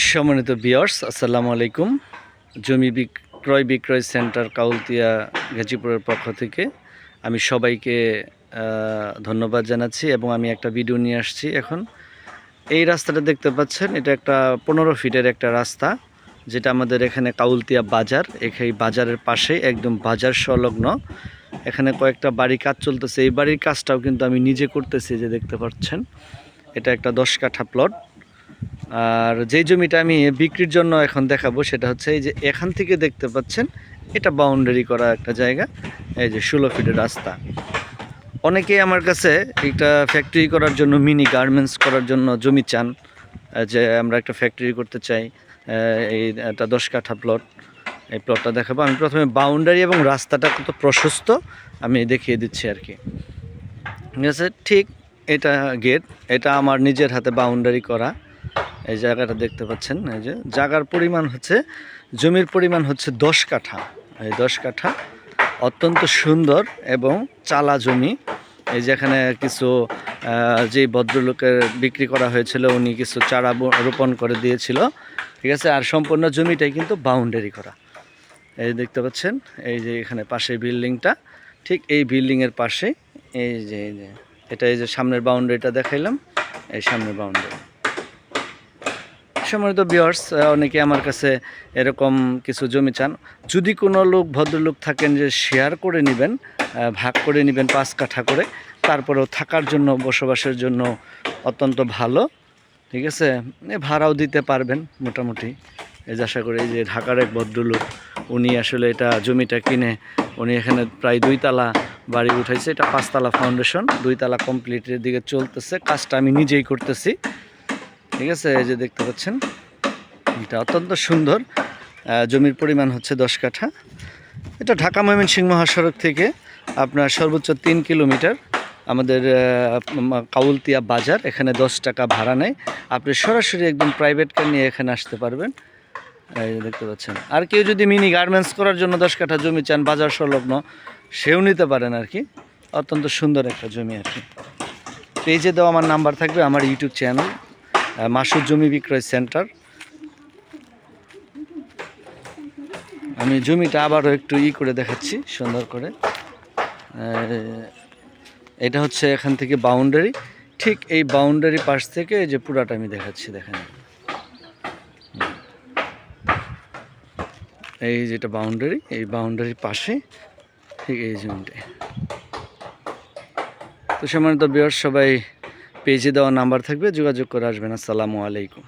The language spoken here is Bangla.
সম্মানিত বিয়ার্স আসসালামু আলাইকুম। জমি বিক্রয় বিক্রয় সেন্টার কাউলতিয়া গাজীপুরের পক্ষ থেকে আমি সবাইকে ধন্যবাদ জানাচ্ছি এবং আমি একটা ভিডিও নিয়ে আসছি এখন। এই রাস্তাটা দেখতে পাচ্ছেন, এটা একটা পনেরো ফিটের একটা রাস্তা, যেটা আমাদের এখানে কাউলতিয়া বাজার। এখানে বাজারের পাশে একদম বাজার সংলগ্ন। এখানে কয়েকটা বাড়ি কাজ চলতেছে। এই বাড়ির কাজটাও কিন্তু আমি নিজে করতেছি, যে দেখতে পাচ্ছেন। এটা একটা দশ কাঠা প্লট আর যেই জমিটা আমি বিক্রির জন্য এখন দেখাবো সেটা হচ্ছে এই যে এখান থেকে দেখতে পাচ্ছেন, এটা বাউন্ডারি করা একটা জায়গা, এই যে ষোলো ফিটের রাস্তা। অনেকেই আমার কাছে একটা ফ্যাক্টরি করার জন্য মিনি গার্মেন্টস করার জন্য জমি চান যে আমরা একটা ফ্যাক্টরি করতে চাই এই একটা দশ কাঠা প্লট এই প্লটটা দেখাবো। আমি প্রথমে বাউন্ডারি এবং রাস্তাটা কত প্রশস্ত, আমি দেখিয়ে দিচ্ছি আর কি। আছে, ঠিক এটা গেট এটা আমার নিজের হাতে বাউন্ডারি করা। এই জায়গাটা দেখতে পাচ্ছেন, এই যে জায়গার পরিমাণ হচ্ছে, জমির পরিমাণ হচ্ছে দশ কাঠা। এই দশ কাঠা অত্যন্ত সুন্দর এবং চালা জমি। এই যেখানে কিছু যে ভদ্রলোকের বিক্রি করা হয়েছিল, উনি কিছু চারা রোপণ করে দিয়েছিল, ঠিক আছে? আর সম্পূর্ণ জমিটাই কিন্তু বাউন্ডারি করা। এই দেখতে পাচ্ছেন, এই যে এখানে পাশে বিল্ডিংটা, ঠিক এই বিল্ডিংয়ের পাশে এই যে, এটা এই যে সামনের বাউন্ডারিটা দেখাইলাম, এই সামনের বাউন্ডারি। সম্মানিত বিয়ার্স অনেকে আমার কাছে এরকম কিছু জমি চান। যদি কোনো লোক, ভদ্রলোক থাকেন যে শেয়ার করে নেবেন ভাগ করে নেবেন পাঁচ কাঠা করে, তারপরেও থাকার জন্য, বসবাসের জন্য অত্যন্ত ভালো, ঠিক আছে? ভাড়াও দিতে পারবেন মোটামুটি। এই আশা করি যে ঢাকার এক ভদ্রলোক, উনি আসলে এটা জমিটা কিনে, উনি এখানে প্রায় দুইতলা বাড়ি উঠাইছে। এটা পাঁচতলা ফাউন্ডেশন দুইতলা কমপ্লিটের দিকে চলতেছে। কাজটা আমি নিজেই করতেছি। ঠিক আছে? এই যে দেখতে পাচ্ছেন, এটা অত্যন্ত সুন্দর। জমির পরিমাণ হচ্ছে দশ কাঠা। এটা ঢাকা ময়মনসিংহ মহাসড়ক থেকে আপনার সর্বোচ্চ তিন কিলোমিটার আমাদের কাউলতিয়া বাজার। এখানে দশ টাকা ভাড়া নেয়। আপনি সরাসরি একদম প্রাইভেট কার নিয়ে এখানে আসতে পারবেন। দেখতে পাচ্ছেন। আর কেউ যদি মিনি গার্মেন্টস করার জন্য দশ কাঠা জমি চান, বাজার সংলগ্ন, সেও নিতে পারেন আর কি। অত্যন্ত সুন্দর একটা জমি আর কি। পেজে দেওয়া আমার নাম্বার থাকবে, আমার ইউটিউব চ্যানেল মাসুদ জমি বিক্রয় সেন্টার। আমি জমিটা আবারও একটু ই করে দেখাচ্ছি, সুন্দর করে। এটা হচ্ছে এখান থেকে বাউন্ডারি। ঠিক এই বাউন্ডারি পাশ থেকে যে পুরাটা আমি দেখাচ্ছি, দেখেন। এই যেটা বাউন্ডারি, এই বাউন্ডারির পাশে ঠিক এই জমিটা। তো সম্মানিত বিহার সবাই পেজে দেওয়া নাম্বার থাকবে যোগাযোগ করে আসবেন। আসসালামু আলাইকুম।